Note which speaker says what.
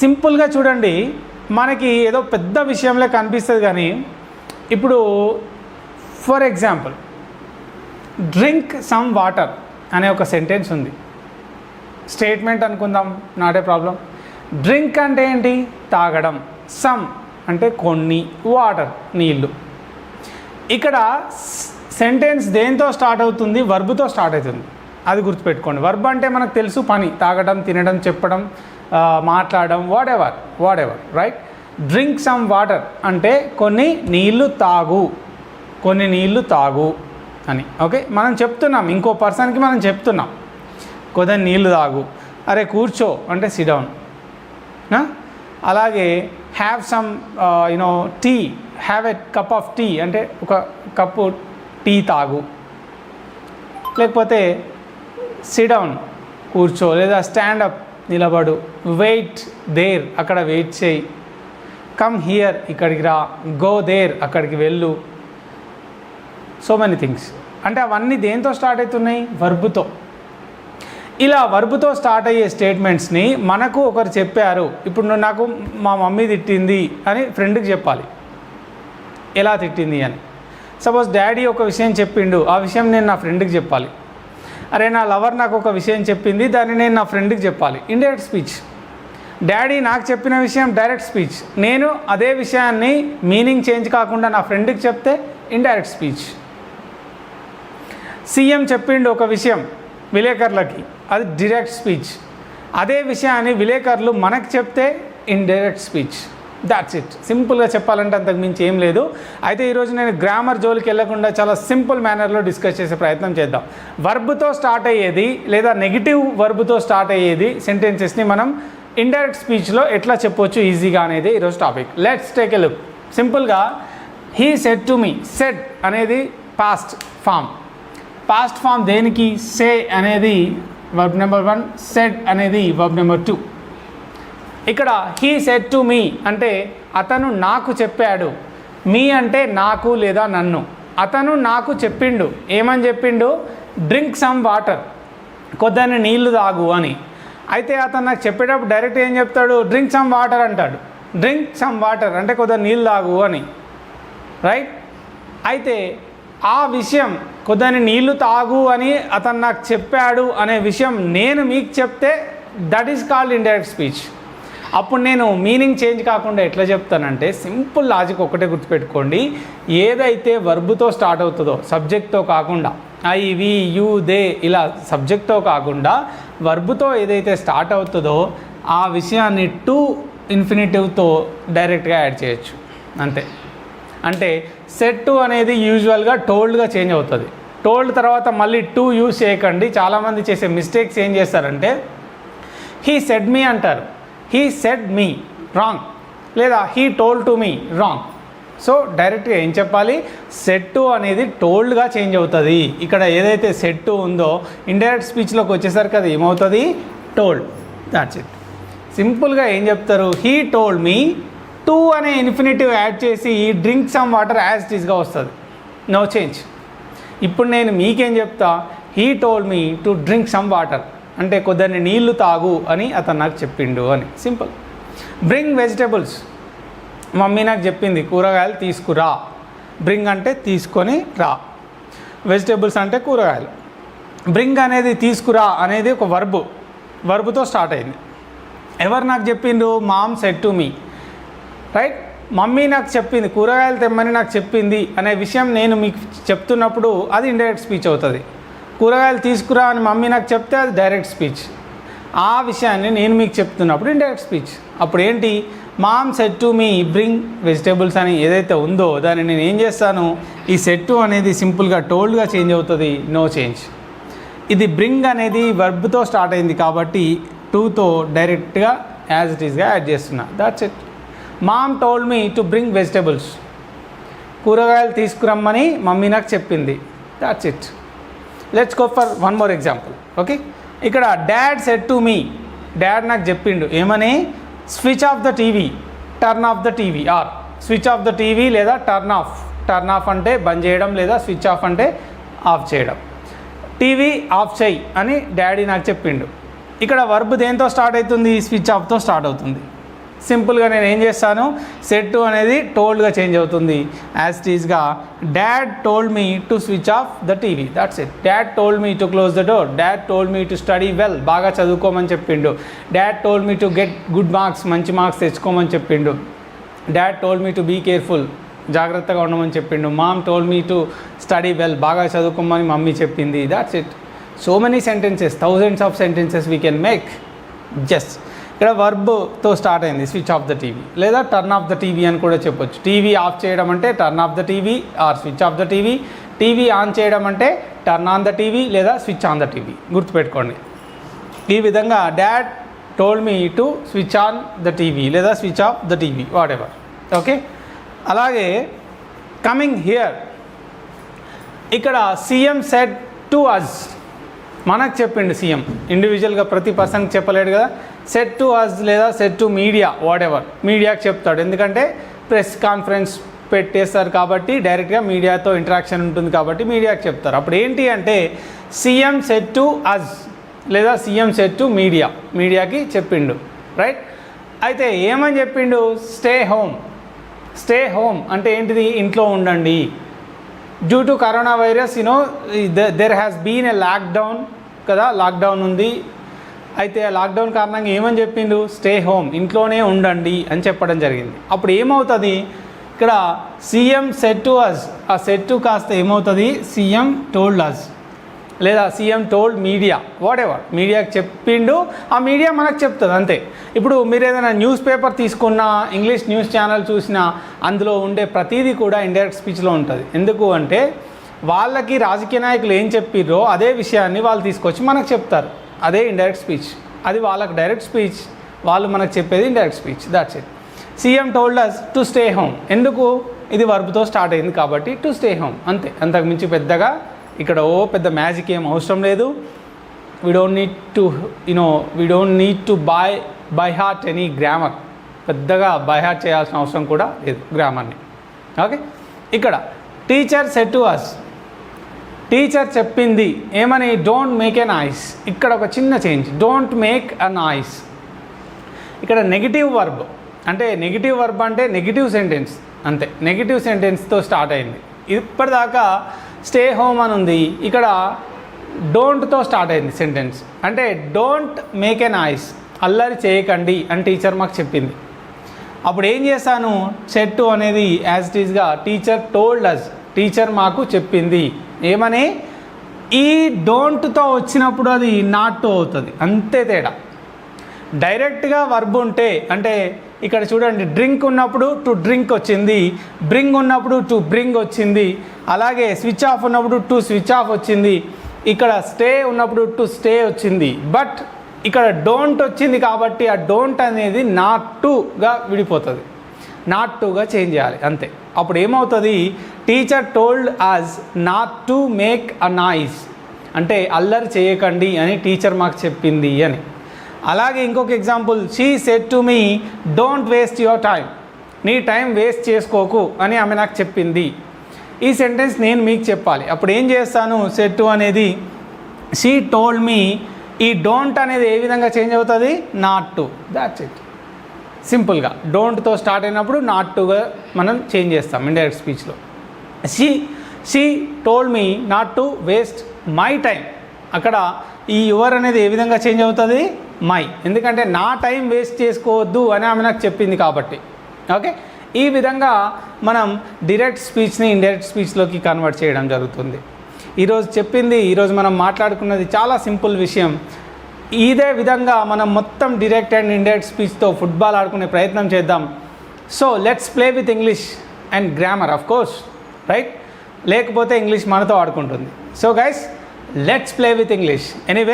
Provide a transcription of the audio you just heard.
Speaker 1: సింపుల్గా చూడండి మనకి ఏదో పెద్ద విషయంలో కనిపిస్తుంది కానీ ఇప్పుడు for example drink some water అనే ఒక సెంటెన్స్ ఉంది. స్టేట్మెంట్ అనుకుందాం నాట్ ఏ ప్రాబ్లం డ్రింక్ అంటే ఏంటి? తాగడం. సమ్ అంటే కొన్ని వాటర్ నీళ్ళు ఇక్కడ సెంటెన్స్ దేంతో స్టార్ట్ అవుతుంది? వర్బుతో స్టార్ట్ అవుతుంది. అది గుర్తుపెట్టుకోండి. వర్బ్ అంటే మనకు తెలుసు పని తాగడం తినడం చెప్పడం మాట్లాడడం whatever right drink some water అంటే కొన్ని నీళ్ళు తాగు కొన్ని నీళ్ళు తాగు అని. ఓకే మనం చెప్తున్నాం ఇంకో పర్సన్కి మనం చెప్తున్నాం. కొద్దిగా నీళ్ళు తాగు. అరే కూర్చో అంటే సిడౌన్ అలాగే have some you know tea have a cup of tea అంటే ఒక కప్పు టీ తాగు. లేకపోతే సిడౌన్ కూర్చో లేదా స్టాండప్ నిలబడు. వెయిట్ దేర్ అక్కడ వెయిట్ చేయి. కమ్ హియర్ ఇక్కడికి రా. గో దేర్ అక్కడికి వెళ్ళు. సో మెనీ థింగ్స్ అంటే అవన్నీ దేంతో స్టార్ట్ అవుతున్నాయి? వర్బుతో ఇలా వర్బుతో స్టార్ట్ అయ్యే స్టేట్మెంట్స్ని మనకు ఒకరు చెప్పారు. ఇప్పుడు నువ్వు నాకు మా మమ్మీ తిట్టింది అని ఫ్రెండ్కి చెప్పాలి. ఎలా తిట్టింది అని. సపోజ్ డాడీ ఒక విషయం చెప్పిండు. ఆ విషయం నేను నా ఫ్రెండ్కి చెప్పాలి. అరే నా లవర్ నాకు ఒక విషయం చెప్పింది దాన్ని నేను నా ఫ్రెండ్కి చెప్పాలి. ఇండైరెక్ట్ స్పీచ్ డాడీ నాకు చెప్పిన విషయం డైరెక్ట్ స్పీచ్ నేను అదే విషయాన్ని మీనింగ్ చేంజ్ కాకుండా నా ఫ్రెండ్కి చెప్తే ఇండైరెక్ట్ స్పీచ్ సీఎం చెప్పిండు ఒక విషయం విలేకరులకి అది డైరెక్ట్ స్పీచ్ అదే విషయాన్ని విలేకరులు మనకు చెప్తే ఇండైరెక్ట్ స్పీచ్ దాట్స్ ఇట్ సింపుల్గా చెప్పాలంటే అంతకు మించి ఏం లేదు. అయితే ఈరోజు నేను గ్రామర్ జోలికి వెళ్ళకుండా చాలా సింపుల్ మేనర్లో డిస్కస్ చేసే ప్రయత్నం చేద్దాం. వర్బ్తో స్టార్ట్ అయ్యేది లేదా నెగిటివ్ వర్బ్తో స్టార్ట్ అయ్యేది సెంటెన్సెస్ని మనం ఇండైరెక్ట్ స్పీచ్లో ఎట్లా చెప్పొచ్చు ఈజీగా అనేది ఈరోజు topic let's take a look సింపుల్గా he said to me said అనేది పాస్ట్ ఫామ్ పాస్ట్ ఫామ్ దేనికి? సే అనేది వర్బ్ నెంబర్ వన్ సెడ్ అనేది వర్బ్ నెంబర్ టూ ఇక్కడ హీ సెట్ టు మీ అంటే అతను నాకు చెప్పాడు. మీ అంటే నాకు లేదా నన్ను. అతను నాకు చెప్పిండు. ఏమని చెప్పిండు? డ్రింక్ సమ్ వాటర్ కొద్దిని నీళ్ళు తాగు అని. అయితే అతను నాకు చెప్పేటప్పుడు డైరెక్ట్ ఏం చెప్తాడు? డ్రింక్ సమ్ వాటర్ అంటాడు. డ్రింక్ సమ్ వాటర్ అంటే కొద్దిగా నీళ్ళు తాగు అని. రైట్ అయితే ఆ విషయం కొద్దిని నీళ్ళు తాగు అని అతను నాకు చెప్పాడు అనే విషయం నేను మీకు చెప్తే that is called indirect speech అప్పుడు నేను మీనింగ్ చేంజ్ కాకుండా ఎట్లా చెప్తానంటే సింపుల్ లాజిక్ ఒకటే గుర్తుపెట్టుకోండి. ఏదైతే వర్బుతో స్టార్ట్ అవుతుందో సబ్జెక్ట్తో కాకుండా ఐ వి యు దే ఇలా సబ్జెక్ట్తో కాకుండా వర్బుతో ఏదైతే స్టార్ట్ అవుతుందో ఆ విషయాన్ని టు ఇన్ఫినిటివ్తో డైరెక్ట్గా యాడ్ చేయొచ్చు. అంతే. అంటే సెట్ టు అనేది యూజువల్గా టోల్డ్గా చేంజ్ అవుతుంది. టోల్డ్ తర్వాత మళ్ళీ టూ యూజ్ చేయకండి. చాలామంది చేసే మిస్టేక్స్ ఏం చేస్తారంటే హీ సెడ్ మీ అంటారు. హీ సెడ్ మీ రాంగ్ లేదా he told to me wrong so డైరెక్ట్గా ఏం చెప్పాలి? సెట్టు అనేది టోల్డ్గా చేంజ్ అవుతుంది. ఇక్కడ ఏదైతే సెట్టు ఉందో ఇండైరెక్ట్ స్పీచ్లోకి వచ్చేసరికి అది ఏమవుతుంది? టోల్డ్ దాట్స్ ఇట్ సింపుల్గా ఏం చెప్తారు? హీ టోల్డ్ మీ టూ అనే ఇన్ఫినిటివ్ యాడ్ చేసి డ్రింక్ సమ్ వాటర్ యాజ్ టీస్గా వస్తుంది. నో చేంజ్ ఇప్పుడు నేను మీకేం చెప్తా? He told me to drink some water అంటే కొద్దిని నీళ్ళు తాగు అని అతను నాకు చెప్పిండు అని. సింపుల్. బ్రింగ్ వెజిటేబుల్స్ మమ్మీ నాకు చెప్పింది కూరగాయలు తీసుకురా. బ్రింగ్ అంటే తీసుకొని రా. వెజిటేబుల్స్ అంటే కూరగాయలు. బ్రింగ్ అనేది తీసుకురా అనేది ఒక వర్బు వర్బుతో స్టార్ట్ అయింది. ఎవరు నాకు చెప్పిండు mom said to me right mummy నాకు చెప్పింది కూరగాయలు తెమ్మని నాకు చెప్పింది అనే విషయం నేను మీకు చెప్తున్నప్పుడు అది ఇండైరెక్ట్ స్పీచ్ అవుతుంది. కూరగాయలు తీసుకురా అని మమ్మీ నాకు చెప్తే అది డైరెక్ట్ స్పీచ్. ఆ విషయాన్ని నేను మీకు చెప్తున్నప్పుడు ఇండైరెక్ట్ స్పీచ్. అప్పుడు ఏంటి? Mom said to me bring vegetables అని ఏదైతే ఉందో దాన్ని నేను ఏం చేస్తాను? ఈ సెట్టు అనేది సింపుల్గా టోల్డ్గా చేంజ్ అవుతుంది. No change. ఇది బ్రింగ్ అనేది వర్బ్తో స్టార్ట్ అయింది కాబట్టి టూతో డైరెక్ట్గా యాజ్ ఇట్ ఈస్గా యాడ్ చేస్తున్నా. That's it mom told me to bring vegetables కూరగాయలు తీసుకురమ్మని మమ్మీ నాకు చెప్పింది. That's it let's go for one more example okay ఇక్కడ dad said to me dad నాకు చెప్పిండు ఏమని? Switch off the TV turn off the TV or switch off the TV లేదా turn of turn off అంటే బంద్ చేయడం లేదా switch off అంటే ఆఫ్ చేయడం. టీవీ ఆఫ్ చేయి అని డాడీ నాకు చెప్పిండు. ఇక్కడ వర్బ్ దేంతో స్టార్ట్ అవుతుంది? స్విచ్ ఆఫ్తో స్టార్ట్ అవుతుంది. సింపుల్గా నేను ఏం చేస్తాను? సెట్ టు అనేది టోల్డ్గా చేంజ్ అవుతుంది. As టీజ్గా dad told me to switch off the TV that's it dad told me to close the door dad told me to study well బాగా చదువుకోమని చెప్పిండు. Dad told me to get good marks మంచి marks తెచ్చుకోమని చెప్పిండు. Dad told me to be careful జాగ్రత్తగా ఉండమని చెప్పిండు. Mom told me to study well బాగా చదువుకోమని మమ్మీ చెప్పింది. That's it so many sentences thousands of sentences we can make just ఇక్కడ వర్బ్తో స్టార్ట్ అయింది స్విచ్ ఆఫ్ ద టీవీ లేదా టర్న్ ఆఫ్ ద టీవీ అని కూడా చెప్పొచ్చు. టీవీ ఆఫ్ చేయడం అంటే turn off the TV or switch off the TV TV on చేయడం అంటే టర్న్ ఆన్ ద టీవీ లేదా స్విచ్ ఆన్ ద టీవీ గుర్తుపెట్టుకోండి. ఈ విధంగా dad told me to switch on the TV లేదా switch off the TV whatever okay అలాగే coming here ఇక్కడ CM said to us మనకు చెప్పిండు సీఎం. ఇండివిజువల్గా ప్రతి పర్సన్కి చెప్పలేడు కదా. సెట్ టు అజ్ లేదా సెట్ టు మీడియా వాడెవర్ మీడియాకి చెప్తాడు. ఎందుకంటే ప్రెస్ కాన్ఫరెన్స్ పెట్టేస్తారు కాబట్టి డైరెక్ట్గా మీడియాతో ఇంటరాక్షన్ ఉంటుంది కాబట్టి మీడియాకి చెప్తారు. అప్పుడు ఏంటి అంటే సీఎం సెట్ టు అజ్ లేదా సీఎం సెట్ టు మీడియా మీడియాకి చెప్పిండు. రైట్ అయితే ఏమని చెప్పిండు? స్టే హోమ్ స్టే హోమ్ అంటే ఏంటిది? ఇంట్లో ఉండండి. Due to coronavirus you know there has been a lockdown కదా? లాక్డౌన్ ఉంది. అయితే ఆ లాక్డౌన్ కారణంగా ఏమని చెప్పిండు? స్టే హోమ్ ఇంట్లోనే ఉండండి అని చెప్పడం జరిగింది. అప్పుడు ఏమవుతుంది? ఇక్కడ సీఎం సెట్ టు అస్ ఆ సెట్ టు కాస్త ఏమవుతుంది? సీఎం టోల్డ్ అస్ లేదా CM told media whatever మీడియాకి చెప్పిండు ఆ మీడియా మనకు చెప్తుంది అంతే. ఇప్పుడు మీరు ఏదైనా న్యూస్ పేపర్ తీసుకున్నా ఇంగ్లీష్ న్యూస్ ఛానల్ చూసినా అందులో ఉండే ప్రతిదీ కూడా ఇండైరెక్ట్ స్పీచ్లో ఉంటుంది. ఎందుకు అంటే వాళ్ళకి రాజకీయ నాయకులు ఏం చెప్పిర్రో అదే విషయాన్ని వాళ్ళు తీసుకొచ్చి మనకు చెప్తారు. అదే ఇండైరెక్ట్ స్పీచ్ అది వాళ్ళకి డైరెక్ట్ స్పీచ్ వాళ్ళు మనకు చెప్పేది indirect speech that's it CM told us to stay home ఎందుకు? ఇది వర్బ్తో స్టార్ట్ అయింది కాబట్టి టు స్టే హోమ్ అంతే. అంతకుమించి పెద్దగా ఇక్కడ ఓ పెద్ద మ్యాజిక్ ఏం అవసరం లేదు. We don't need to you know we don't need to by by heart any grammar పెద్దగా బై హార్ట్ చేయాల్సిన అవసరం కూడా లేదు గ్రామర్ని. ఓకే ఇక్కడ teacher said to us teacher చెప్పింది ఏమని? డోంట్ మేక్ ఎ నాయిస్ ఇక్కడ ఒక చిన్న change don't make a noise ఇక్కడ నెగిటివ్ వర్బ్ అంటే నెగిటివ్ వర్బ్ అంటే నెగిటివ్ సెంటెన్స్ అంతే. నెగిటివ్ సెంటెన్స్తో స్టార్ట్ అయింది. ఇప్పటిదాకా స్టే హోమ్ అని ఉంది. ఇక్కడ డోంట్తో స్టార్ట్ అయింది సెంటెన్స్. అంటే డోంట్ మేక్ ఎ నాయిస్. అల్లరి చేయకండి అని టీచర్ మాకు చెప్పింది. అప్పుడు ఏం చేశాను? చెట్టు అనేది యాజ్ ఇట్ ఈస్గా టీచర్ టోల్డ్ అస్ టీచర్ మాకు చెప్పింది. ఏమని? ఈ డోంట్తో వచ్చినప్పుడు అది నాట్ అవుతుంది. అంతే తేడా. డైరెక్ట్గా వర్బ్ ఉంటే అంటే ఇక్కడ చూడండి డ్రింక్ ఉన్నప్పుడు టు డ్రింక్ వచ్చింది బ్రింగ్ ఉన్నప్పుడు టు బ్రింగ్ వచ్చింది అలాగే స్విచ్ ఆఫ్ ఉన్నప్పుడు టు స్విచ్ ఆఫ్ వచ్చింది ఇక్కడ స్టే ఉన్నప్పుడు టు స్టే వచ్చింది బట్ ఇక్కడ డోంట్ వచ్చింది కాబట్టి ఆ డోంట్ అనేది నాట్ టుగా విడిపోతుంది. నాట్ టుగా చేంజ్ చేయాలి అంతే. అప్పుడు ఏమవుతుంది? Teacher told us not to make a noise అంటే అల్లరి చేయకండి అని టీచర్ మాకు చెప్పింది అని. అలాగే ఇంకొక example she said to me don't waste your time నీ టైం వేస్ట్ చేసుకోకు అని ఆమె నాకు చెప్పింది. ఈ సెంటెన్స్ నేను మీకు చెప్పాలి. అప్పుడు ఏం చేస్తాను? సెట్ టు అనేది షీ టోల్డ్ మీ ఈ డోంట్ అనేది ఏ విధంగా చేంజ్ అవుతుంది? నాట్ టు దాట్స్ ఇట్ సింపుల్గా డోంట్తో స్టార్ట్ అయినప్పుడు నాట్ టుగా మనం చేంజ్ చేస్తాం indirect స్పీచ్లో she she told me not to waste my time అక్కడ ఈ యువర్ అనేది ఏ విధంగా చేంజ్ అవుతుంది? మై. ఎందుకంటే నా టైం వేస్ట్ చేసుకోవద్దు అని ఆమె నాకు చెప్పింది కాబట్టి. ఓకే? ఈ విధంగా మనం డైరెక్ట్ స్పీచ్ని ఇండైరెక్ట్ స్పీచ్లోకి కన్వర్ట్ చేయడం జరుగుతుంది. ఈరోజు చెప్పింది ఈరోజు మనం మాట్లాడుకున్నది చాలా సింపుల్ విషయం. ఇదే విధంగా మనం మొత్తం డైరెక్ట్ అండ్ ఇండైరెక్ట్ స్పీచ్తో ఫుట్బాల్ ఆడుకునే ప్రయత్నం చేద్దాం. So let's play with English and grammar of course right లేకపోతే ఇంగ్లీష్ మనతో ఆడుకుంటుంది. So guys let's play with English anyway